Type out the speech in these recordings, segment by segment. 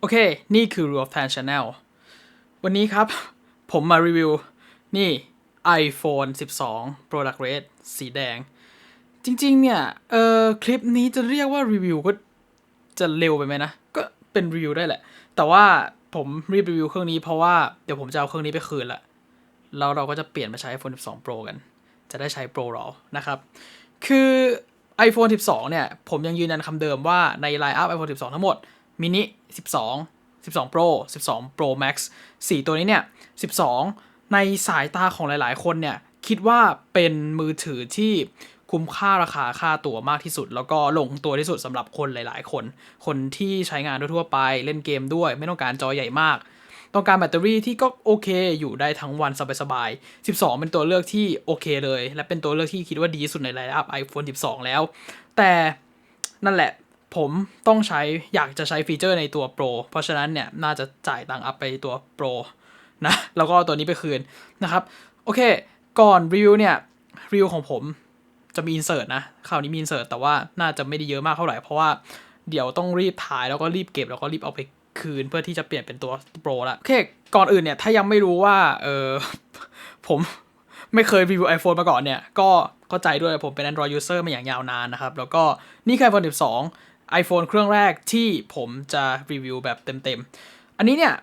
โอเค นี่คือ Rule of Fan Channel วันนี้ครับ ผมมารีวิว นี่ iPhone 12 Product Red สีแดง จริงๆ เนี่ย เออคลิปนี้จะเรียกว่ารีวิวก็จะเร็วไปไหมนะ ก็เป็นรีวิวได้แหละ แต่ว่าผมรีบรีวิวเครื่องนี้เพราะว่า เดี๋ยวผมจะเอาเครื่องนี้ไปคืนละ แล้วเราก็จะเปลี่ยนมาใช้ iPhone 12 Pro กัน จะได้ใช้ Pro เรานะครับ คือ iPhone 12 เนี่ย ผมยังยืนยันคำเดิมว่าในไลน์อัพ iPhone 12 ทั้งหมด มินิ12 12 Pro 12 Pro Max 4 ตัวนี้เนี่ย 12 ในสายตาของหลายๆ คนเนี่ย คิดว่าเป็นมือถือที่คุ้มค่าราคาค่าตัวมากที่สุด แล้วก็ลงตัวที่สุดสำหรับคนหลาย ๆ คน คนที่ใช้งานทั่วไปเล่นเกมด้วย ไม่ต้องการจอใหญ่มาก ต้องการแบตเตอรี่ที่ก็โอเค อยู่ได้ทั้งวันสบายๆ 12 เป็นตัวเลือกที่โอเคเลย และเป็นตัวเลือกที่คิดว่าดีสุดในไลน์อัพ iPhone 12 แล้ว แต่นั่นแหละ ผมต้องใช้อยากจะใช้ฟีเจอร์ในตัว Pro เพราะฉะนั้นเนี่ยน่าจะจ่ายตังค์อัพไปตัว Pro นะ แล้วก็ตัวนี้ไปคืนนะครับ โอเค ก่อนรีวิวเนี่ยรีวิวของผมจะมีอินเสิร์ตนะคราวนี้มีอินเสิร์ตแต่ว่าน่าจะไม่ได้เยอะมากเท่าไหร่ เพราะว่าเดี๋ยวต้องรีบถ่ายแล้วก็รีบเก็บแล้วก็รีบเอาไปคืนเพื่อที่จะเปลี่ยนเป็นตัว Pro ละโอเค ก่อนอื่นเนี่ย ถ้ายังไม่รู้ว่า เออผมไม่เคยรีวิว iPhone มาก่อนเนี่ย ก็เข้าใจด้วยผมเป็น Android user มาอย่างยาวนานนะครับ แล้วก็นี่คือ iPhone 12 iPhone เครื่องแรกที่ผมจะรีวิวแบบเต็มๆ อันนี้เนี่ย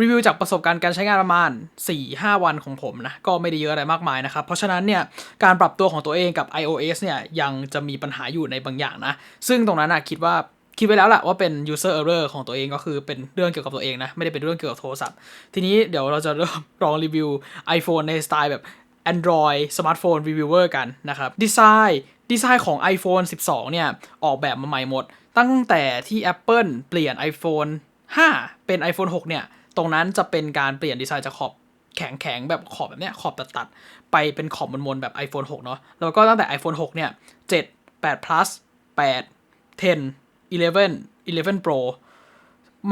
รีวิวจากประสบการณ์การใช้งานประมาณ 4-5 วันของผมนะ ก็ไม่ได้เยอะอะไรมากมายนะครับ เพราะฉะนั้นเนี่ย การปรับตัวของตัวเองกับ iOS เนี่ย ยังจะมีปัญหาอยู่ในบางอย่างนะ ซึ่งตรงนั้นนะคิดว่าคิดไว้แล้วแหละว่าเป็น user error ของตัวเองก็คือเป็นเรื่องเกี่ยวกับตัวเองนะ ไม่ได้เป็นเรื่องเกี่ยวกับโทรศัพท์ ทีนี้เดี๋ยวเราจะเริ่มลองรีวิว iPhone ในสไตล์แบบ Android Smartphone Reviewer กันนะครับดีไซน์ดีไซน์ของ iPhone 12 เนี่ย ออกแบบมาใหม่หมด ตั้งแต่ที่ Apple เปลี่ยน iPhone 5 เป็น iPhone 6 เนี่ย ตรงนั้นจะเป็นการเปลี่ยนดีไซน์จากขอบแข็งๆแบบขอบแบบเนี้ยขอบตัดๆไปเป็นขอบมนๆแบบ iPhone 6 เนาะแล้วก็ตั้งแต่ iPhone 6 เนี่ย 7 8 plus 8 10 11 11 Pro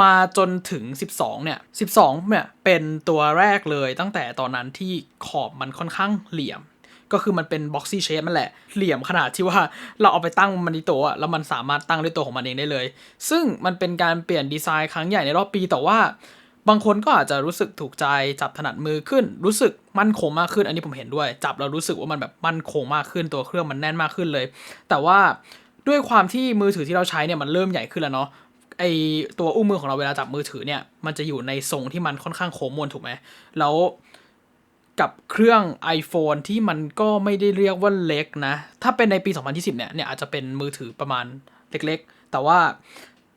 มาจนถึง 12 เนี่ย 12 เนี่ย เป็นตัวแรกเลยตั้งแต่ตอนนั้นที่ขอบมันค่อนข้างเหลี่ยม ก็คือมันเป็น boxy shape มันแหละ เหลี่ยมขนาดที่ว่าเราเอาไปตั้งมันที่โต๊ะแล้วมันสามารถตั้งด้วยตัวของมันเองได้เลย ซึ่งมันเป็นการเปลี่ยนดีไซน์ครั้งใหญ่ในรอบปีแต่ว่าบางคนก็อาจจะรู้สึกถูกใจจับถนัดมือขึ้น รู้สึกมั่นคงมากขึ้น อันนี้ผมเห็นด้วย จับแล้วรู้สึกว่ามันแบบมั่นคงมากขึ้นตัวเครื่องมันแน่นมากขึ้นเลย แต่ว่าด้วยความที่มือถือที่เราใช้เนี่ยมันเริ่มใหญ่ขึ้นแล้วเนาะ ไอตัวอุ้งมือของเราเวลาจับมือถือเนี่ย มันจะอยู่ในทรงที่มันค่อนข้างโค้งมนถูกไหม แล้วกับเครื่อง iPhone ที่มันก็ไม่ได้เรียกว่าเล็กนะ ถ้าเป็นในปี 2020 เนี่ย เนี่ยอาจจะเป็นมือถือประมาณเล็กๆ แต่ว่า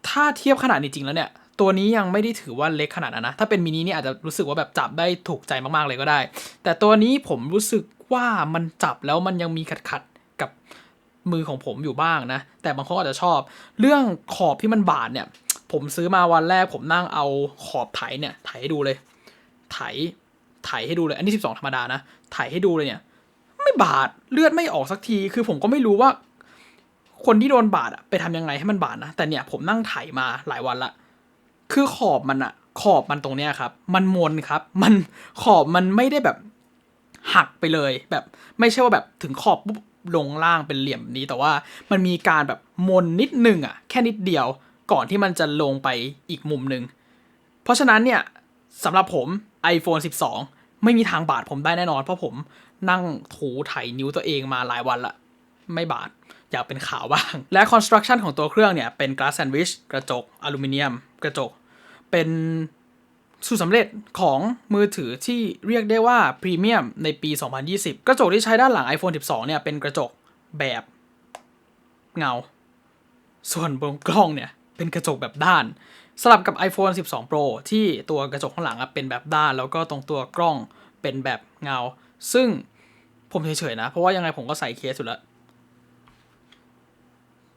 ถ้าเทียบขนาดจริงๆแล้วเนี่ย ตัวนี้ยังไม่ได้ถือว่าเล็กขนาดนั้นนะ ถ้าเป็นมินิเนี่ยอาจจะรู้สึกว่าแบบจับได้ถูกใจมากๆเลยก็ได้ แต่ตัวนี้ผมรู้สึกว่ามันจับแล้วมันยังมีขัดๆกับ มือของผมอยู่บ้างนะ แต่บางคนอาจจะชอบ เรื่องขอบที่มันบาดเนี่ย ผมซื้อมาวันแรกผมนั่งเอาขอบไถเนี่ยไถให้ดูเลย ไถไถให้ดูเลย อันนี้ 12 ธรรมดานะ ไถให้ดูเลยเนี่ย ไม่บาดเลือดไม่ออกสักที คือผมก็ไม่รู้ว่า คนที่โดนบาดอะไปทำยังไงให้มันบาดนะ แต่เนี่ยผมนั่งไถมาหลายวันละ คือขอบมันอะขอบมันตรงเนี้ยครับ มันมนครับ มันขอบมันไม่ได้แบบหักไปเลย แบบไม่ใช่ว่าแบบถึงขอบปุ๊บ ลงล่างเป็นเหลี่ยมนี้แต่ว่ามันมีการแบบมนนิดนึงอะแค่นิดเดียวก่อนที่มันจะลงไปอีกมุมหนึ่งเพราะฉะนั้นเนี่ยสำหรับผม iPhone 12 ไม่มีทางบาดผมได้แน่นอน เพราะผมนั่งถูไถนิ้วตัวเองมาหลายวันละไม่บาดอยากเป็นขาวบ้าง และ construction ของตัวเครื่องเนี่ยเป็น glass sandwich กระจกอลูมิเนียม กระจก เป็น สูตรสำเร็จของมือถือที่เรียกได้ว่าพรีเมียมในปี 2020 กระจกที่ใช้ด้านหลัง iPhone 12 เนี่ย เป็นกระจกแบบเงา ส่วนบนกล้องเนี่ย เป็นกระจกแบบด้าน สลับกับ iPhone 12 Pro ที่ตัวกระจกข้างหลังอะเป็นแบบด้าน แล้วก็ตรงตัวกล้องเป็นแบบเงา ซึ่งผมเฉยๆนะ เพราะว่ายังไงผมก็ใส่เคสอยู่แล้ว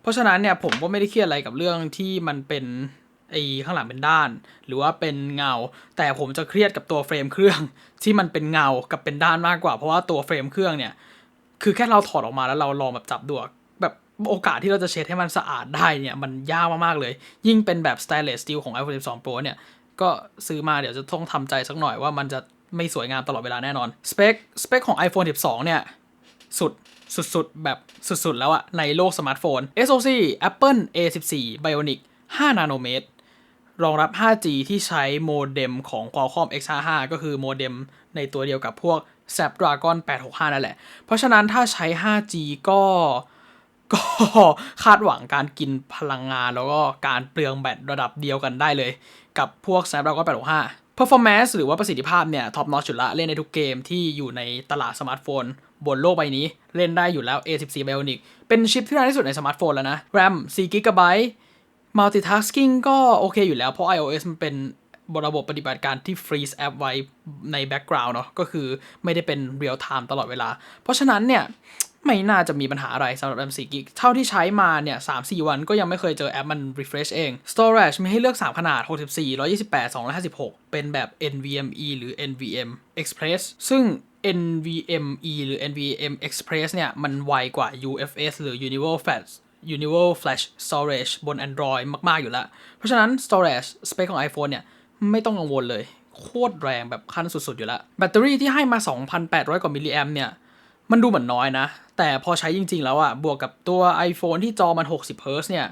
เพราะฉะนั้นเนี่ยผมก็ไม่ได้เครียดอะไรกับเรื่องที่มันเป็น ไอ้ข้างหลังเป็นด้าน หรือว่าเป็นเงา แต่ผมจะเครียดกับตัวเฟรมเครื่องที่มันเป็นเงากับเป็นด้านมากกว่า เพราะว่าตัวเฟรมเครื่องเนี่ย คือแค่เราถอดออกมาแล้วเราลองแบบจับดูแบบโอกาสที่เราจะเช็ดให้มันสะอาดได้เนี่ยมันยากมากๆเลย ยิ่งเป็นแบบ stainless steel ของ iPhone 12 Pro เนี่ย ก็ซื้อมาเดี๋ยวจะต้องทำใจสักหน่อยว่ามันจะไม่สวยงามตลอดเวลาแน่นอน สเปค สเปคของ iPhone 12 เนี่ย สุด สุด ๆ แบบสุด ๆ แล้วอะในโลกสมาร์ทโฟน SoC Apple A14 Bionic 5 นาโนเมตร รองรับ 5G ที่ใช้โมเด็มของ Qualcomm X55 ก็คือโมเด็มในตัวเดียวกับพวก Snapdragon 865 นั่นแหละ เพราะฉะนั้นถ้าใช้ 5G ก็ก็คาดหวังการกินพลังงานแล้วก็การเปลืองแบตระดับเดียวกันได้เลย กับพวก Snapdragon 865 performance หรือว่าประสิทธิภาพเนี่ยท็อปนอตจุดละเล่นในทุกเกมที่อยู่ในตลาดสมาร์ทโฟน บนโลกใบนี้ เล่นได้อยู่แล้ว A14 Bionic เป็นชิปที่แรงที่สุดในสมาร์ทโฟนแล้วนะ RAM 4 GB multitasking ก็โอเคอยู่แล้วเพราะ iOS มันเป็นระบบปฏิบัติการที่ freeze แอปไว้ใน background เนาะก็คือไม่ได้เป็น real time ตลอดเวลา เพราะฉะนั้นเนี่ยไม่น่าจะมีปัญหาอะไรสำหรับ M4 g b เท่าที่ใช้มาเนี่ย3-4 วันก็ยังไม่เคยเจอแอปมัน refresh เอง storage มีให้เลือก 3 ขนาด 64 128 256 เป็นแบบ NVMe หรือ NVM Express ซึ่ง NVMe หรือ NVM Express เนี่ย มันไวกว่า UFS หรือ Universal Flash Universal Flash Storage บน Android มาก ๆ อยู่แล้ว เพราะฉะนั้น storage space ของ iPhone เนี่ย ไม่ต้องกังวลเลย โคตรแรงแบบขั้นสุด ๆ อยู่แล้ว แบตเตอรี่ที่ให้มา 2,800 กว่ามิลลิแอมเนี่ย มันดูเหมือนน้อยนะ แต่พอใช้จริง ๆ แล้วอะบวกกับตัว iPhone ที่จอมัน60 Hz เนี่ย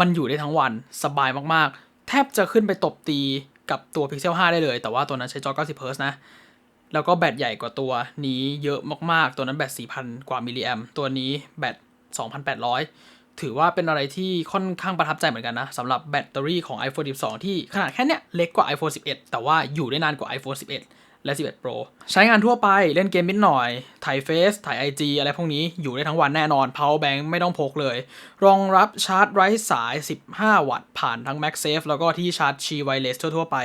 มันอยู่ได้ทั้งวันสบายมากๆ แทบจะขึ้นไปตบตีกับตัว Pixel 5 ได้เลย แต่ว่าตัวนั้นใช้จอ 90 Hz นะแล้วก็แบตใหญ่กว่าตัวนี้เยอะมาก ๆ ตัวนั้นแบต 4,000 กว่ามิลลิแอมตัวนี้แบต 2,800 ถือว่าเป็นอะไรที่ค่อนข้างประทับใจเหมือนกันนะสำหรับแบตเตอรี่ของ iPhone 12 ที่ขนาดแค่เนี้ยเล็กกว่า iPhone 11 แต่ว่าอยู่ได้นานกว่า iPhone 11 และ 11 Pro ใช้งานทั่วไปเล่นเกมนิดหน่อย ถ่ายเฟซถ่าย IG อะไรพวกนี้อยู่ได้ทั้งวันแน่นอน power bank ไม่ต้องพกเลย รองรับชาร์จไร้สาย 15 วัตต์ผ่านทั้ง MagSafe แล้วก็ที่ชาร์จ Qi Wireless ทั่วๆไป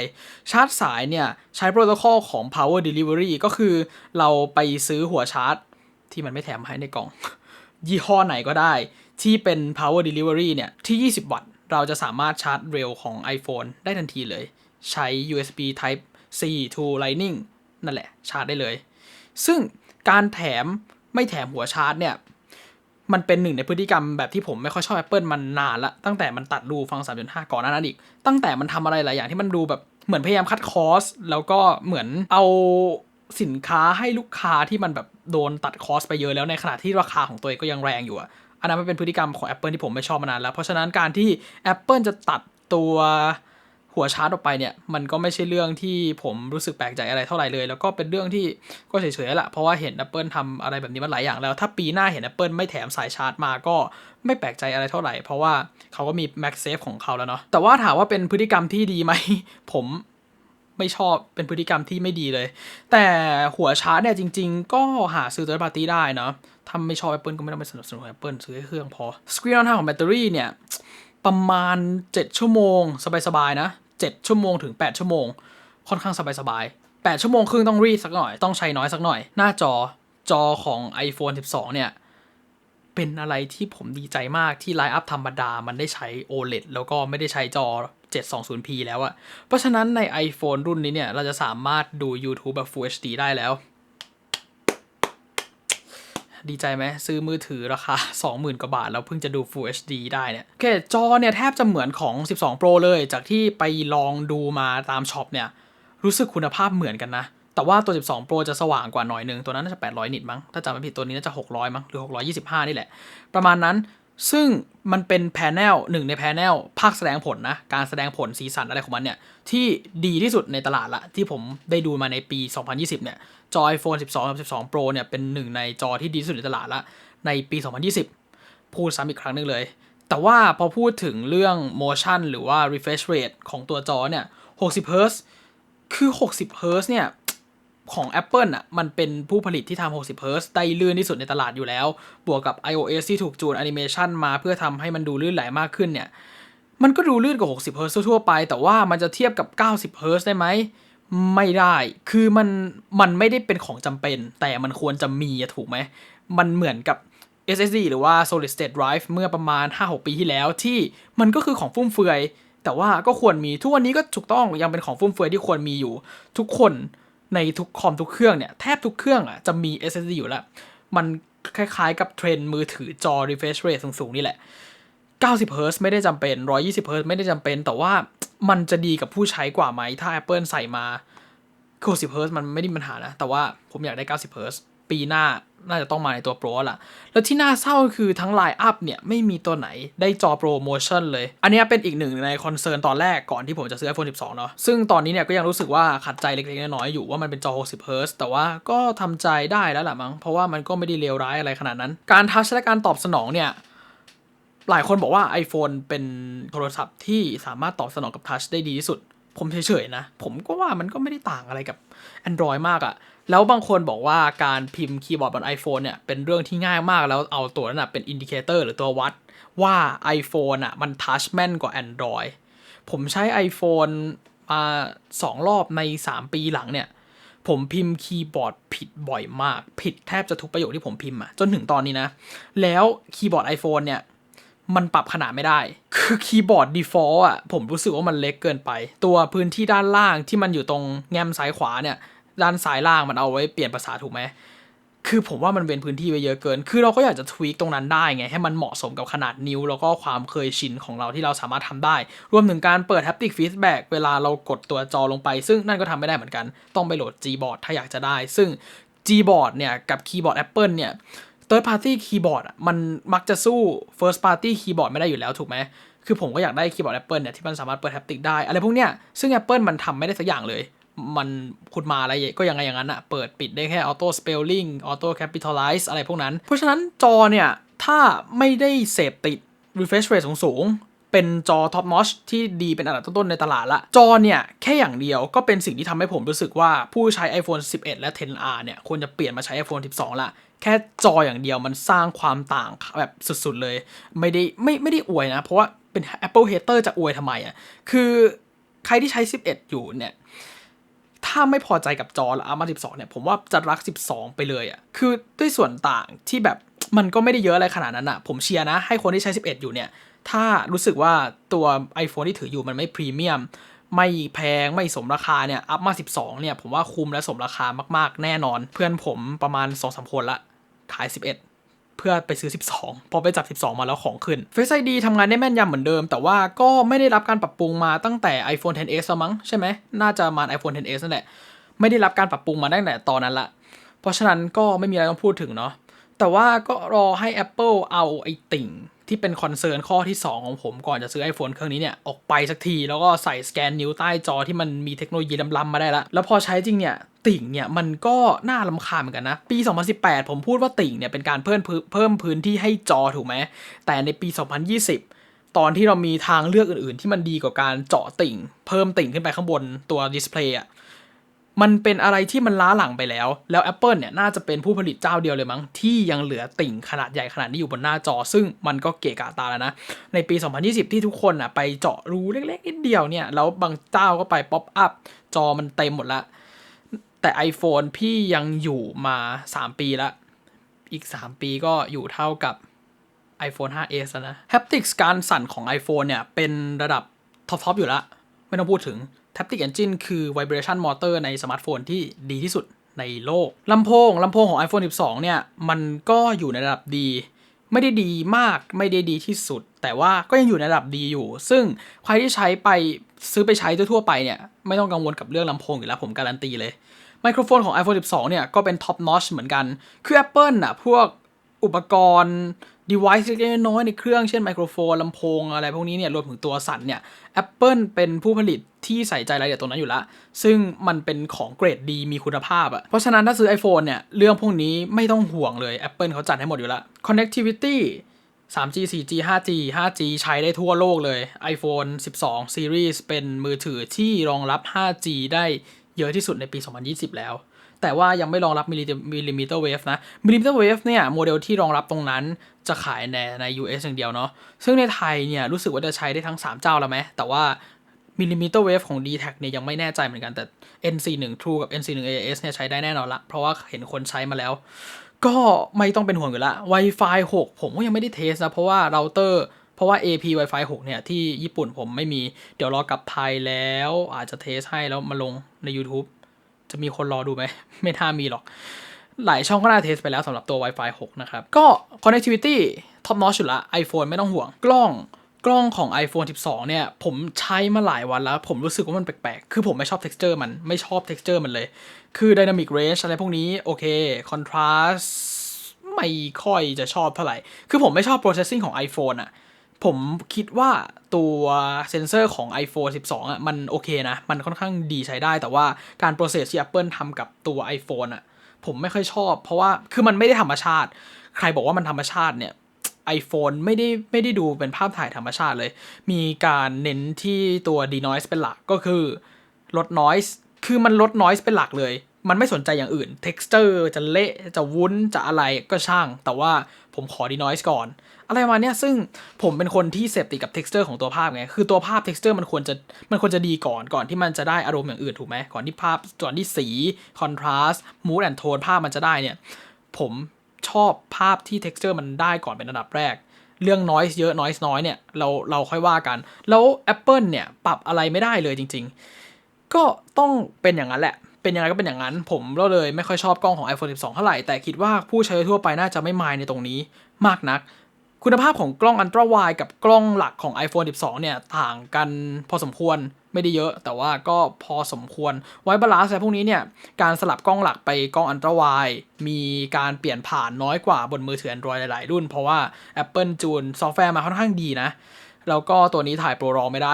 ชาร์จสายเนี่ยใช้โปรโตคอลของ Power Delivery ก็คือเราไปซื้อหัวชาร์จ ที่มันไม่แถมให้ในกล่อง ยี่ห้อไหนก็ได้ ที่เป็น power delivery เนี่ย ที่ 20 วัตต์ เราจะสามารถชาร์จเร็วของ iPhone ได้ทันทีเลย ใช้ USB Type C to Lightning นั่นแหละ ชาร์จได้เลย ซึ่งการแถมไม่แถมหัวชาร์จเนี่ย มันเป็นหนึ่งในพฤติกรรมแบบที่ผมไม่ค่อยชอบ Apple มันนานละ ตั้งแต่มันตัดรูฟัง 3.5 ก่อนหน้านั้นอีก ตั้งแต่มันทำอะไรหลายอย่างที่มันดูแบบเหมือนพยายามคัดคอสแล้วก็เหมือนเอา สินค้าให้ลูกค้าที่มันแบบโดนตัดคอสไปเยอะแล้วในขณะที่ราคาของตัวเองก็ยังแรงอยู่อะอันนั้นมันเป็นพฤติกรรมของ Apple ที่ผมไม่ชอบมานานแล้ว เพราะฉะนั้นการที่ Apple จะตัดตัวหัวชาร์จออกไปเนี่ย มันก็ไม่ใช่เรื่องที่ผมรู้สึกแปลกใจอะไรเท่าไหร่เลย แล้วก็เป็นเรื่องที่ก็เฉยๆแหละเพราะว่าเห็น Apple ทำอะไรแบบนี้มาหลายอย่างแล้ว ถ้าปีหน้าเห็น Apple ไม่แถมสายชาร์จมาก็ไม่แปลกใจอะไรเท่าไหร่ เพราะว่าเขาก็มี MagSafe ของเขาแล้วเนาะแต่ว่าถามว่าเป็นพฤติกรรมที่ดีไหมผม ไม่ชอบเป็นพฤติกรรมที่ไม่ดีเลย แต่หัวชาร์จเนี่ยจริง ๆ ก็หาซื้อ third party ได้เนาะถ้าไม่ชอบ Apple ก็ไม่ต้องไปสนับสนุน Apple ซื้อเครื่องพอ Screen on time ของแบตเตอรี่เนี่ย ประมาณ 7 ชั่วโมง สบายๆนะ 7 ชั่วโมงถึง 8 ชั่วโมง ค่อนข้างสบายๆ 8 ชั่วโมงครึ่งต้องรีดสักหน่อย ต้องใช้น้อยสักหน่อย หน้าจอจอของ iPhone 12 เนี่ย เป็นอะไรที่ผมดีใจมากที่ไลน์อัพธรรมดา มันได้ใช้ OLED แล้วก็ไม่ได้ใช้จอ 720p แล้วอะเพราะฉะนั้นใน iPhone รุ่นนี้เนี่ย เราจะสามารถดู YouTube แบบ Full HD ได้แล้ว ดีใจไหมซื้อมือถือราคา 20,000 กว่าบาท แล้วเพิ่งจะดู Full HD ได้เนี่ยโอเคจอเนี่ย แทบจะเหมือนของ 12 Pro เลย จากที่ไปลองดูมาตามช็อปเนี่ย รู้สึกคุณภาพเหมือนกันนะแต่ว่าตัว 12 Pro จะสว่างกว่าหน่อยนึง ตัวนั้นน่าจะ 800 นิตมั้ง ถ้าจำไม่ผิดตัวนี้น่าจะ 600 มั้ง หรือ 625 นี่แหละ ประมาณนั้น ซึ่งมันเป็นแผนแนลหนึ่งในแผนแนลภาคแสดงผลนะ การแสดงผลสีสันอะไรของมันเนี่ย ที่ดีที่สุดในตลาดละ ที่ผมได้ดูมาในปี 2020 เนี่ยจอ iPhone 12กับ12 Pro เนี่ย เป็นหนึ่งในจอที่ดีที่สุดในตลาดละ ในปี 2020 พูดซ้ำอีกครั้งหนึงเลย แต่ว่าพอพูดถึงเรื่อง motion หรือว่า refresh rate ของตัวจอเนี่ย60 Hz คือ 60 Hz เนี่ย ของ Apple อะมันเป็นผู้ผลิตที่ทำ60 Hz ได้ลื่นที่สุดในตลาดอยู่แล้ว บวกกับ iOS ที่ถูกจูนแอนิเมชันมาเพื่อทำให้มันดูลื่นไหลมากขึ้นเนี่ยมันก็ดูลื่นกว่า 60 Hz ทั่วไป แต่ว่ามันจะเทียบกับ 90 Hz ได้ไหม ไม่ได้ คือมัน มันไม่ได้เป็นของจำเป็น แต่มันควรจะมีถูกไหม มันเหมือนกับ SSD หรือว่า Solid State Drive เมื่อประมาณ 5-6 ปีที่แล้วที่มันก็คือของฟุ่มเฟือย แต่ว่าก็ควรมี ทุกวันนี้ก็ถูกต้องยังเป็นของฟุ่มเฟือยที่ควรมีอยู่ ทุกคน ในทุกคอมทุกเครื่องเนี่ย แทบทุกเครื่องอะจะมี SSD อยู่แล้ว มันคล้ายๆกับเทรนด์มือถือจอ refresh rate สูงๆ นี่แหละ 90 Hz ไม่ได้จำเป็น 120 Hz ไม่ได้จำเป็น แต่ว่ามันจะดีกับผู้ใช้กว่าไหม ถ้า Apple ใส่มา 90 Hz มันไม่ได้มีปัญหานะ แต่ว่าผมอยากได้ 90 Hz ปีหน้าน่าจะต้องมาในตัว Pro ละแล้วที่น่าเศร้าคือทั้งไลน์อัพเนี่ย ไม่มีตัวไหนได้จอ Pro Motion เลย อันนี้เป็นอีกหนึ่งในคอนเซิร์นตอนแรกก่อนที่ผมจะซื้อ iPhone 12 เนาะ ซึ่งตอนนี้เนี่ยก็ยังรู้สึกว่าขัดใจเล็กๆ น้อยๆ อยู่ว่ามันเป็นจอ 60 Hz แต่ว่าก็ทำใจได้แล้วแหละมั้ง เพราะว่ามันก็ไม่ได้เลวร้ายอะไรขนาดนั้น การทัชและการตอบสนองเนี่ยหลายคนบอกว่า iPhone เป็นโทรศัพท์ที่สามารถตอบสนองกับทัชได้ดีที่สุด ผมเฉยๆนะ ผมก็ว่ามันก็ไม่ได้ต่างอะไรกับ Android มากอะแล้วบางคนบอกว่าการพิมพ์คีย์บอร์ดบน iPhone เนี่ย เป็นเรื่องที่ง่ายมากแล้วเอาตัวนั้นนะเป็นอินดิเคเตอร์หรือตัววัด ว่า iPhone อะมันทัชแม่นกว่า Android ผมใช้ iPhone มาสองรอบใน 3 ปีหลังเนี่ย ผมพิมพ์คีย์บอร์ดผิดบ่อยมาก ผิดแทบจะทุกประโยคที่ผมพิมพ์อะจนถึงตอนนี้นะ แล้วคีย์บอร์ด iPhone เนี่ย มันปรับขนาดไม่ได้ คือคีย์บอร์ด default อะผมรู้สึกว่ามันเล็กเกินไป ตัวพื้นที่ด้านล่างที่มันอยู่ตรงแง้มซ้ายขวาเนี่ย ด้านซ้ายล่างมันเอาไว้เปลี่ยนภาษาถูกไหมคือผมว่ามันเว้นพื้นที่ไว้เยอะเกิน คือเราก็อยากจะทวีกตรงนั้นได้ไง ให้มันเหมาะสมกับขนาดนิ้ว แล้วก็ความเคยชินของเราที่เราสามารถทำได้ รวมถึงการเปิด haptic feedback เวลาเรากดตัวจอลงไป ซึ่งนั่นก็ทำไม่ได้เหมือนกัน ต้องไปโหลด Gboard ถ้าอยากจะได้ ซึ่ง Gboard เนี่ย กับคีย์บอร์ด Apple เนี่ย third party keyboard อะมันมักจะสู้ first party keyboard ไม่ได้อยู่แล้วถูกไหมคือผมก็อยากได้คีย์บอร์ด Apple เนี่ยที่มันสามารถเปิดแฮปติกได้ อะไรพวกเนี้ยซึ่ง Apple มันทำไม่ได้สักอย่างเลย มันคุณมาอะไรก็ยังไงอย่างนั้นอะเปิดปิดได้แค่ auto spelling auto capitalize อะไรพวกนั้น เพราะฉะนั้นจอเนี่ย ถ้าไม่ได้เสพติด refresh rate สูง เป็นจอ top notch ที่ดีเป็นอันดับต้นๆในตลาดละ จอเนี่ย แค่อย่างเดียวก็เป็นสิ่งที่ทำให้ผมรู้สึกว่าผู้ใช้ iPhone 11 และ 10R เนี่ย ควรจะเปลี่ยนมาใช้ iPhone 12 ละแค่จออย่างเดียวมันสร้างความต่างแบบสุดๆเลย ไม่ได้ไม่ไม่ได้อวยนะ เพราะว่าเป็น Apple hater จะอวยทำไมอะคือใครที่ใช้ 11 อยู่เนี่ยถ้าไม่พอใจกับจอแล้วอามา12 เนี่ย ผมว่าจะรัก 12 ไปเลยอะ่ะ คือด้วยส่วนต่างที่แบบมันก็ไม่ได้เยอะอะไรขนาดนั้นอะ่ะ ผมเชียร์นะ ให้คนที่ใช้ 11 อยู่เนี่ย ถ้ารู้สึกว่าตัว iPhone ที่ถืออยู่มันไม่พรีเมียม ไม่แพงไม่สมราคาเนี่ย อัพมา 12 เนี่ย ผมว่าคุ้มและสมราคามากๆ แน่นอน เพื่อนผมประมาณ 2-3 คนละขาย 11เพื่อไปซื้อ 12 พอไปจับ 12 มาแล้วของขึ้น Face ID ทำงานได้แม่นยำเหมือนเดิม แต่ว่าก็ไม่ได้รับการปรับปรุงมาตั้งแต่ iPhone 10s แล้วมั้งใช่ไหม น่าจะมา iPhone 10s นั่นแหละ ไม่ได้รับการปรับปรุงมาตั้งแต่ตอนนั้นละ เพราะฉะนั้นก็ไม่มีอะไรต้องพูดถึงเนาะ แต่ว่าก็รอให้ Apple เอาไอติ่ง ที่เป็นคอนเซิร์นข้อที่ 2 ของผมก่อนจะซื้อ iPhone เครื่องนี้เนี่ย ออกไปสักที แล้วก็ใส่สแกนนิ้วใต้จอที่มันมีเทคโนโลยีล้ำๆมาได้ละ แล้วพอใช้จริงเนี่ยติ่งเนี่ยมันก็น่าลำคาญเหมือนกันนะ ปี 2018 ผมพูดว่าติ่งเนี่ยเป็นการเพิ่มพื้นเพิ่มพื้นที่ให้จอถูกไหม แต่ในปี 2020ตอนที่เรามีทางเลือกอื่นๆ ที่มันดีกว่าการเจาะติ่ง เพิ่มติ่งขึ้นไปข้างบนตัวดิสเพลย์อะ มันเป็นอะไรที่มันล้าหลังไปแล้ว แล้ว Apple เนี่ยน่าจะเป็นผู้ผลิตเจ้าเดียวเลยมั้ง ที่ยังเหลือติ่งขนาดใหญ่ขนาดนี้อยู่บนหน้าจอ ซึ่งมันก็เกะกะตาแล้วนะ ในปี 2020 ที่ทุกคนอะไปเจาะรูเล็กๆนิดเดียวเนี่ย แล้วบางเจ้าก็ไปป๊อปอัพจอมันเต็มหมดละ แต่ iPhone พี่ยังอยู่มา 3 ปีละอีก 3 ปีก็อยู่เท่ากับ iPhone 5s นะ Haptics การสั่นของ iPhone เนี่ยเป็นระดับท็อปๆอยู่ละไม่ต้องพูดถึง Taptic Engine คือ Vibration Motor ในสมาร์ทโฟนที่ดีที่สุดในโลกลำโพงลำโพงของ iPhone 12 เนี่ย มันก็อยู่ในระดับดี ไม่ได้ดีมากไม่ได้ดีที่สุด แต่ว่าก็ยังอยู่ในระดับดีอยู่ ซึ่งใครที่ใช้ไปซื้อไปใช้ทั่วไปเนี่ย ไม่ต้องกังวลกับเรื่องลำโพงอยู่แล้วผมการันตีเลยไมโครโฟนของ iPhone 12 เนี่ย ก็เป็น top notch เหมือนกัน คือ Apple น่ะพวกอุปกรณ์ device เล็กๆน้อยๆในเครื่องเช่นไมโครโฟนลำโพงอะไรพวกนี้เนี่ยรวมถึงตัวสั่นเนี่ย Apple เป็นผู้ผลิตที่ใส่ใจรายละเอียดตรงนั้นอยู่แล้วซึ่งมันเป็นของเกรดดีมีคุณภาพอะเพราะฉะนั้นถ้าซื้อ iPhone เนี่ย เรื่องพวกนี้ไม่ต้องห่วงเลย Apple เขาจัดให้หมดอยู่แล้ว connectivity 3G 4G 5G 5G ใช้ได้ทั่วโลกเลย iPhone 12 Series เป็นมือถือที่รองรับ 5G ได้เยอะที่สุดในปี 2020 แล้ว แต่ว่ายังไม่รองรับมิลลิมิเตอร์เวฟนะมิลลิมิเตอร์เวฟเนี่ยโมเดลที่รองรับตรงนั้นจะขายในใน US อย่างเดียวเนาะซึ่งในไทยเนี่ยรู้สึกว่าจะใช้ได้ทั้ง 3 เจ้าแล้วไหมแต่ว่ามิลลิมิเตอร์เวฟของ d t แทเนี่ยยังไม่แน่ใจเหมือนกันแต่ NC1 True กับ NC1 AAS เนี่ยใช้ได้แน่นอนละ เพราะว่าเห็นคนใช้มาแล้ว ก็ไม่ต้องเป็นห่วงอยู่ละ Wi-Fi 6 ผมก็ยังไม่ได้เทสนะ เพราะว่าเราเตอร์เพราะว่า AP Wi-Fi 6 เนี่ย ที่ญี่ปุ่นผมไม่มี เดี๋ยวรอกลับไทยแล้วอาจจะเทสให้แล้วมาลงใน YouTube จะมีคนรอดูไหม ไม่ท่ามีหรอก หลายช่องก็น่าเทสไปแล้วสำหรับตัว Wi-Fi 6 นะครับ ก็ connectivity top notch อยู่ละ iPhone ไม่ต้องห่วง กล้องกล้องของ iPhone 12 เนี่ย ผมใช้มาหลายวันแล้ว ผมรู้สึกว่ามันแปลกๆ คือผมไม่ชอบ texture มัน ไม่ชอบ texture มันเลย คือ dynamic range อะไรพวกนี้ โอเค contrast ไม่ค่อยจะชอบเท่าไหร่ คือผมไม่ชอบ processing ของ iPhone อะ ผมคิดว่าตัวเซนเซอร์ของ iPhone 12อะมันโอเคนะ มันค่อนข้างดีใช้ได้ แต่ว่าการ process ที่ Apple ทำกับตัว iPhone อะผมไม่ค่อยชอบ เพราะว่าคือมันไม่ได้ธรรมชาติ ใครบอกว่ามันธรรมชาติเนี่ย iPhone ไม่ได้ไม่ได้ดูเป็นภาพถ่ายธรรมชาติเลย มีการเน้นที่ตัว denoise เป็นหลักก็คือลด noise คือมันลด noise เป็นหลักเลย มันไม่สนใจอย่างอื่น texture จะเละจะวุ้นจะอะไรก็ช่าง แต่ว่าผมขอ denoise ก่อน อะไรมาเนี้ยซึ่งผมเป็นคนที่เสพติดกับ texture ของตัวภาพไง คือตัวภาพ texture มันควรจะมันควรจะดีก่อนก่อนที่มันจะได้อารมณ์อย่างอื่นถูกไหมก่อนที่ภาพก่อนที่สี contrast mood and tone ภาพมันจะได้เนี่ย ผมชอบภาพที่ texture มันได้ก่อนเป็นอันดับแรกเรื่อง noise เยอะ noise น้อยเนี่ยเราเราค่อยว่ากัน แล้ว Apple เนี่ยปรับอะไรไม่ได้เลยจริง ๆ ก็ต้องเป็นอย่างนั้นแหละ เป็นยังไงก็เป็นอย่างนั้น ผมก็เลยไม่ค่อยชอบกล้องของ iPhone 12 เท่าไหร่ แต่คิดว่าผู้ใช้ทั่วไปน่าจะไม่มายในตรงนี้มากนัก คุณภาพของกล้อง Ultra Wide กับกล้องหลักของ iPhone 12 เนี่ยต่างกันพอสมควรไม่ได้เยอะ แต่ว่าก็พอสมควรไว้บาลานซ์อะไรพวกนี้เนี่ยการสลับกล้องหลักไปกล้อง Ultra Wide มีการเปลี่ยนผ่านน้อยกว่าบนมือถือ Android หลาย ๆ รุ่น เพราะว่า Apple จูนซอฟต์แวร์มาค่อนข้างดีนะแล้วก็ตัวนี้ถ่าย Pro RAW ไม่ได้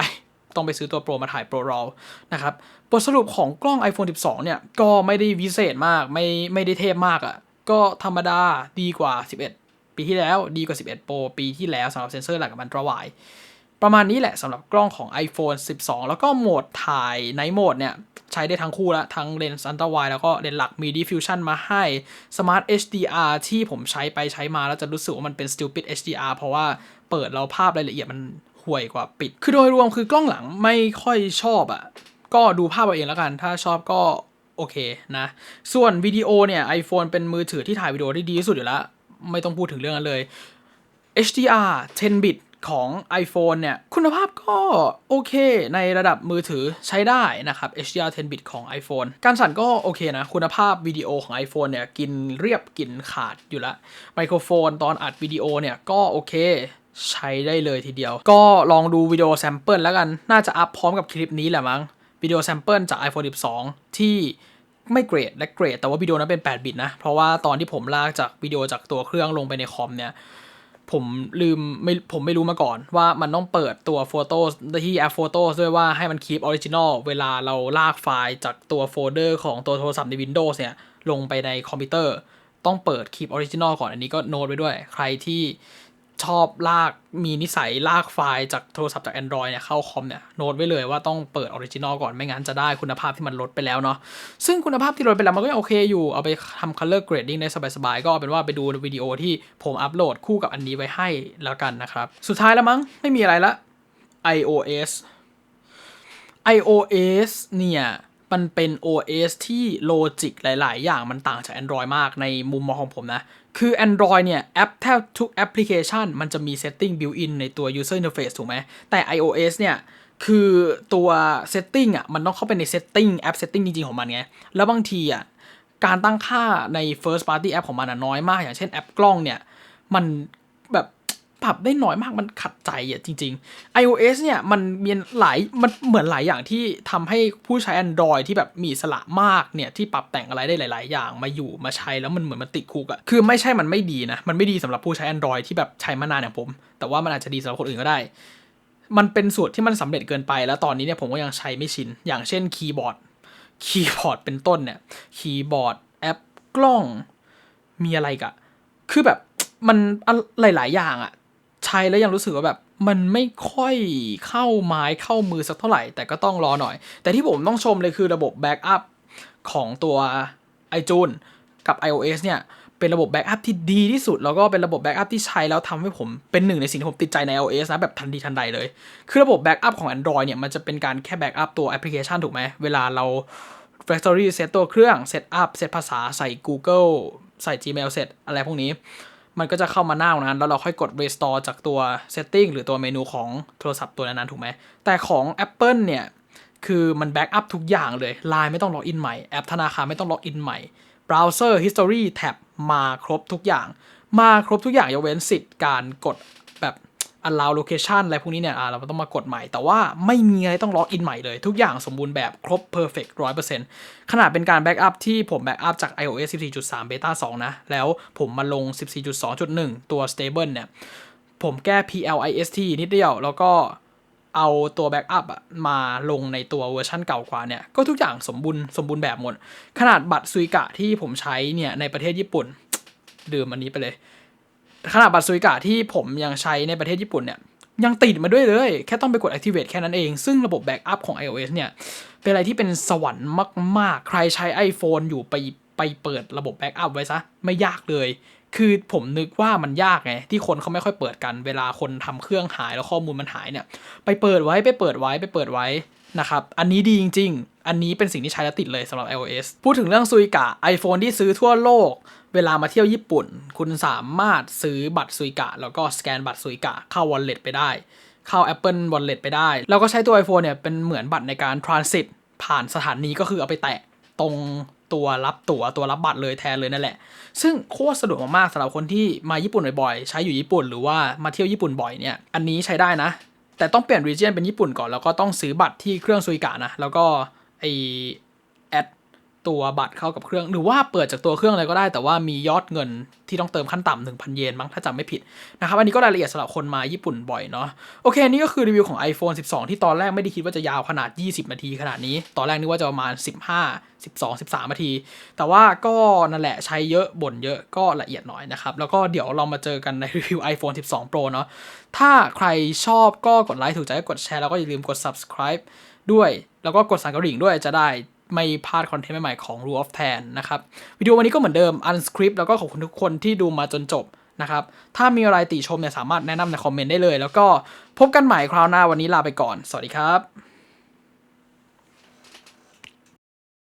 ต้องไปซื้อตัว Pro มาถ่าย Pro RAW นะครับบทสรุปของกล้อง iPhone 12 เนี่ย ก็ไม่ได้วิเศษมากไม่ไม่ได้เทพมากอะ่ะ ก็ธรรมดาดีกว่า 11 ปีที่แล้วดีกว่า 11 Pro ปีที่แล้วสำหรับเซนเซอร์หลักกับ Ultra Wide ประมาณนี้แหละสำหรับกล้องของ iPhone 12 แล้วก็โหมดถ่ายในโหมดเนี่ย ใช้ได้ทั้งคู่ละทั้งเลนส์อันตราไวแล้วก็เลนส์หลักมี diffusion มาให้ Smart HDR ที่ผมใช้ไปใช้มาแล้วจะรู้สึกว่ามันเป็น stupid HDR เพราะว่าเปิดแล้วภาพรายละเอียดมัน ห่วยกว่าปิด คือโดยรวมคือกล้องหลังไม่ค่อยชอบอะ่ะ ก็ดูภาพเอาเองแล้วกัน ถ้าชอบก็โอเคนะ ส่วนวิดีโอเนี่ย iPhone เป็นมือถือที่ถ่ายวิดีโอได้ดีที่สุดอยู่แล้ว ไม่ต้องพูดถึงเรื่องนั้นเลย HDR 10 bit ของ iPhone เนี่ย คุณภาพก็โอเคในระดับมือถือใช้ได้นะครับ HDR 10 bit ของ iPhone การสั่นก็โอเคนะ คุณภาพวิดีโอของ iPhone เนี่ย กินเรียบกินขาดอยู่ละไมโครโฟนตอนอัดวิดีโอเนี่ย ก็โอเค ใช้ได้เลยทีเดียว ก็ลองดูวิดีโอแซมเปิลแล้วกัน น่าจะอัพพร้อมกับคลิปนี้แหละมั้ง วิดีโอแซมเปิลจาก iPhone 12 ที่ไม่เกรดและเกรด แต่ว่าวิดีโอนั้นเป็น 8 บิตนะ เพราะว่าตอนที่ผมลากจากวิดีโอจากตัวเครื่องลงไปในคอมเนี่ยผมลืมไม่ผมไม่รู้มาก่อนว่ามันต้องเปิดตัวโฟโต้ที่แอปโฟโต้ด้วยว่าให้มันคีปออริจินอลเวลาเราลากไฟล์จากตัวโฟลเดอร์ของตัวโทรศัพท์ใน Windows เนี่ย ลงไปในคอมพิวเตอร์ ต้องเปิดคีปออริจินอลก่อนอันนี้ก็โน้ตไว้ด้วย ใครที่ ชอบลากมีนิสัยลากไฟล์จากโทรศัพท์จาก Android เนี่ยเข้าคอมเนี่ยโน้ตไว้เลยว่าต้องเปิดออริจินอลก่อนไม่งั้นจะได้คุณภาพที่มันลดไปแล้วเนาะซึ่งคุณภาพที่ลดไปแล้วมันก็ยังโอเคอยู่เอาไปทำ color grading ได้สบายๆ ก็เป็นว่าไปดูวิดีโอที่ผมอัปโหลดคู่กับอันนี้ไว้ให้แล้วกันนะครับ สุดท้ายแล้วมั้งไม่มีอะไรละ iOS iOS เนี่ย มันเป็น OS ที่โลจิกหลาย ๆ อย่างมันต่างจาก Android มากในมุมมองของผมนะ คือ Android เนี่ย แอปแทบทุกแอปพลิเคชัน มันจะมี setting built in ในตัว user interface ถูกไหม แต่ iOS เนี่ย คือตัว setting อะ มันต้องเข้าไปใน setting แอป setting จริง ๆ ของมันไง แล้วบางทีอะ การตั้งค่าใน first party app ของมันอะน้อยมาก อย่างเช่นแอปกล้องเนี่ย มัน ปรับได้น้อยมากมันขัดใจอะจริง ๆ iOS เนี่ยมันมีหลายมันเหมือนหลายอย่างที่ทำให้ผู้ใช้ Android ที่แบบมีสละมากเนี่ยที่ปรับแต่งอะไรได้หลาย ๆ อย่างมาอยู่มาใช้แล้วมันเหมือนมันติดคุกอะคือไม่ใช่มันไม่ดีนะ มันไม่ดีสำหรับผู้ใช้ Android ที่แบบใช้มานานอย่างผม แต่ว่ามันอาจจะดีสำหรับคนอื่นก็ได้ มันเป็นสูตรที่มันสำเร็จเกินไปแล้วตอนนี้เนี่ยผมก็ยังใช้ไม่ชินอย่างเช่นคีย์บอร์ดคีย์บอร์ดเป็นต้นเนี่ยคีย์บอร์ดแอปกล้องมีอะไรกะคือแบบมันหลาย ๆ อย่างอะ ช้แล้วยังรู้สึกว่าแบบมันไม่ค่อยเข้าไม้เข้ามือสักเท่าไหร่ แต่ก็ต้องรอหน่อย แต่ที่ผมต้องชมเลยคือระบบแบ็กอัพของตัว iTunes กับ iOS เนี่ย เป็นระบบแบ็กอัพที่ดีที่สุด แล้วก็เป็นระบบแบ็กอัพที่ใช้แล้วทำให้ผมเป็นหนึ่งในสิ่งที่ผมติดใจใน iOS นะ แบบทันทีทันใดเลย คือระบบแบ็กอัพของ Android เนี่ย มันจะเป็นการแค่แบ็กอัพตัวแอปพลิเคชันถูกไหม เวลาเรา factory เซตตัวเครื่องเซตอัพเซตภาษาใส่ Google ใส่ Gmail เสร็จอะไรพวกนี้ มันก็จะเข้ามาหน้านั้น แล้วเราค่อยกด restore จากตัว setting หรือตัวเมนูของโทรศัพท์ตัวนั้นๆถูกไหม แต่ของ Apple เนี่ย คือมันแบ็กอัพทุกอย่างเลย Line ไม่ต้องล็อกอินใหม่ แอปธนาคารไม่ต้องล็อกอินใหม่ Browser History Tab มาครบทุกอย่าง มาครบทุกอย่างยกเว้นสิทธิ์การกด allow location อะไรพวกนี้เนี่ยอ่าเราต้องมากดใหม่ แต่ว่าไม่มีอะไรต้องล็อกอินใหม่เลย ทุกอย่างสมบูรณ์แบบครบ perfect 100%ขนาดเป็นการแบ็กอัพที่ผมแบ็กอัพจาก iOS 14.3 beta 2 นะ แล้วผมมาลง 14.2.1 ตัว stable เนี่ย ผมแก้ PLIST นิดเดียว แล้วก็เอาตัวแบ็กอัพอะมาลงในตัวเวอร์ชันเก่ากว่าเนี่ย ก็ทุกอย่างสมบูรณ์สมบูรณ์แบบหมด ขนาดบัตรซุยกะที่ผมใช้เนี่ยในประเทศญี่ปุ่น ดื่มอันนี้ไปเลย ขนาดบัตรซุยกะที่ผมยังใช้ในประเทศญี่ปุ่นเนี่ยยังติดมาด้วยเลย แค่ต้องไปกด activate แค่นั้นเอง ซึ่งระบบแบ็กอัพของ iOS เนี่ย เป็นอะไรที่เป็นสวรรค์มาก ๆ ใครใช้ iPhone อยู่ไปไปเปิดระบบแบ็กอัพไว้ซะ ไม่ยากเลย คือผมนึกว่ามันยากไง ที่คนเขาไม่ค่อยเปิดกัน เวลาคนทำเครื่องหายแล้วข้อมูลมันหายเนี่ย ไปเปิดไว้ไปเปิดไว้ไปเปิดไว้นะครับ อันนี้ดีจริง ๆ อันนี้เป็นสิ่งที่ใช้แล้วติดเลยสำหรับ iOS พูดถึงเรื่องซุยกะ iPhone ที่ซื้อทั่วโลก เวลามาเที่ยวญี่ปุ่น คุณสามารถซื้อบัตรซุยกะ แล้วก็สแกนบัตรซุยกะเข้า wallet ไปได้ เข้า Apple Wallet ไปได้ แล้วก็ใช้ตัว iPhone เนี่ยเป็นเหมือนบัตรในการ transit ผ่านสถานีก็คือเอาไปแตะตรงตัวรับตั๋วตัวรับบัตรเลยแทนเลยนั่นแหละ ซึ่งโคตรสะดวกมากๆสำหรับคนที่มาญี่ปุ่นบ่อยๆ ใช้อยู่ญี่ปุ่นหรือว่ามาเที่ยวญี่ปุ่นบ่อยเนี่ย อันนี้ใช้ได้นะ แต่ต้องเปลี่ยน region เป็นญี่ปุ่นก่อนแล้วก็ต้องซื้อบัตรที่เครื่องซุยกะนะ แล้วก็ ไอแอดตัวบัตรเข้ากับเครื่อง หรือว่าเปิดจากตัวเครื่องอะไรก็ได้ แต่ว่ามียอดเงินที่ต้องเติมขั้นต่ำ1,000เยนมั้งถ้าจำไม่ผิดนะครับ อันนี้ก็รายละเอียดสำหรับคนมาญี่ปุ่นบ่อยเนาะโอเค นี่ก็คือรีวิวของ iPhone 12 ที่ตอนแรกไม่ได้คิดว่าจะยาวขนาด 20 นาทีขนาดนี้ ตอนแรกนึกว่าจะประมาณ 15 12 13 นาที แต่ว่าก็นั่นแหละใช้เยอะบ่นเยอะก็ละเอียดหน่อยนะครับ แล้วก็เดี๋ยวเรามาเจอกันในรีวิว iPhone 12 Pro เนาะถ้าใครชอบก็กดไลค์ถูกใจก็กดแชร์แล้วก็อย่าลืมกด subscribe ด้วย แล้วก็กดสั่นกระดิ่งด้วยจะได้ไม่พลาดคอนเทนต์ใหม่ๆของ Rule of Ten นะครับ วิดีโอวันนี้ก็เหมือนเดิมอันสคริปต์แล้วก็ขอบคุณทุกคนที่ดูมาจนจบนะครับ ถ้ามีอะไรติชมเนี่ยสามารถแนะนำในคอมเมนต์ได้เลย แล้วก็พบกันใหม่คราวหน้าวันนี้ลาไปก่อน สวัสดีครับ